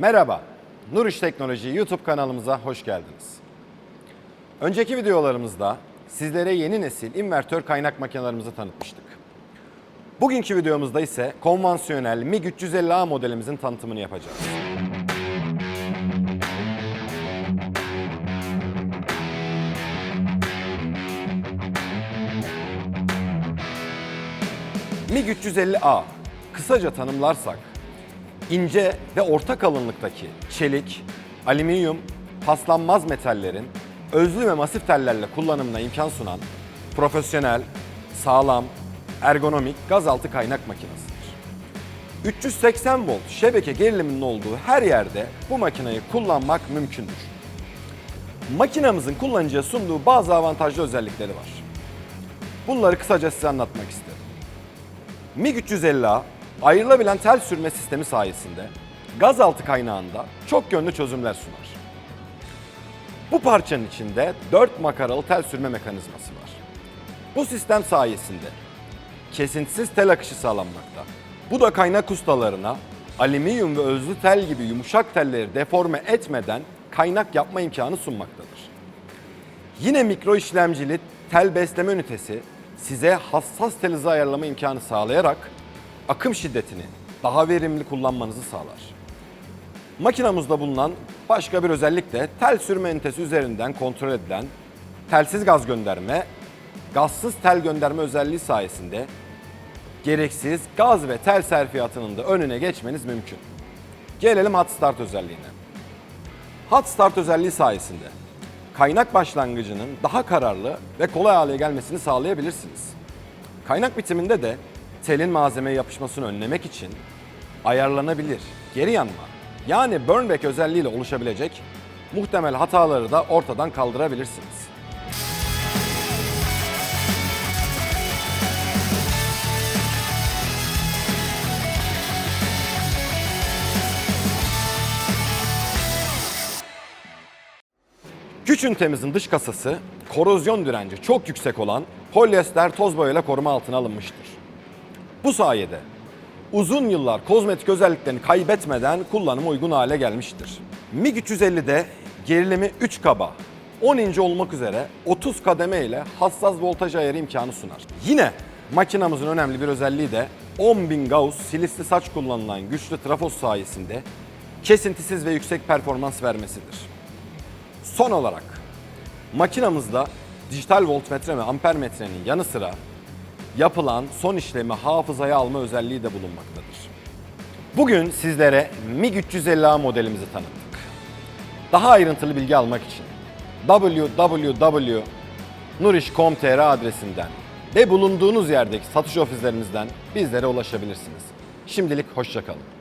Merhaba, Nur İş Teknoloji YouTube kanalımıza hoş geldiniz. Önceki videolarımızda sizlere yeni nesil invertör kaynak makinelerimizi tanıtmıştık. Bugünkü videomuzda ise konvansiyonel MiG 350A modelimizin tanıtımını yapacağız. MiG 350A kısaca tanımlarsak ince ve orta kalınlıktaki çelik, alüminyum, paslanmaz metallerin özlü ve masif tellerle kullanımına imkan sunan profesyonel, sağlam, ergonomik gazaltı kaynak makinesidir. 380 volt şebeke geriliminin olduğu her yerde bu makineyi kullanmak mümkündür. Makinamızın kullanıcıya sunduğu bazı avantajlı özellikleri var. Bunları kısaca size anlatmak isterim. MiG 350A ayrılabilen tel sürme sistemi sayesinde gazaltı kaynağında çok yönlü çözümler sunar. Bu parçanın içinde 4 makaralı tel sürme mekanizması var. Bu sistem sayesinde kesintisiz tel akışı sağlanmakta. Bu da kaynak ustalarına alüminyum ve özlü tel gibi yumuşak telleri deforme etmeden kaynak yapma imkanı sunmaktadır. Yine mikro işlemcili tel besleme ünitesi size hassas tel hızı ayarlama imkanı sağlayarak akım şiddetini daha verimli kullanmanızı sağlar. Makinamızda bulunan başka bir özellik de tel sürme ünitesi üzerinden kontrol edilen telsiz gaz gönderme, gazsız tel gönderme özelliği sayesinde gereksiz gaz ve tel serfiyatının da önüne geçmeniz mümkün. Gelelim hot start özelliğine. Hot Start özelliği sayesinde kaynak başlangıcının daha kararlı ve kolay hale gelmesini sağlayabilirsiniz. Kaynak bitiminde de telin malzemeye yapışmasını önlemek için ayarlanabilir geri yanma yani burn özelliğiyle oluşabilecek muhtemel hataları da ortadan kaldırabilirsiniz. Güç ünitemizin dış kasası korozyon direnci çok yüksek olan polyester toz boyayla koruma altına alınmıştır. Bu sayede uzun yıllar kozmetik özelliklerini kaybetmeden kullanıma uygun hale gelmiştir. MiG 350'de gerilimi 3 kaba, 10 inç olmak üzere 30 kademe ile hassas voltaj ayarı imkanı sunar. Yine makinamızın önemli bir özelliği de 10.000 Gauss silisli saç kullanılan güçlü trafos sayesinde kesintisiz ve yüksek performans vermesidir. Son olarak makinamızda dijital voltmetre ve ampermetrenin yanı sıra yapılan son işlemi hafızaya alma özelliği de bulunmaktadır. Bugün sizlere MiG 350A modelimizi tanıttık. Daha ayrıntılı bilgi almak için www.nuriş.com.tr adresinden ve bulunduğunuz yerdeki satış ofislerimizden bizlere ulaşabilirsiniz. Şimdilik hoşçakalın.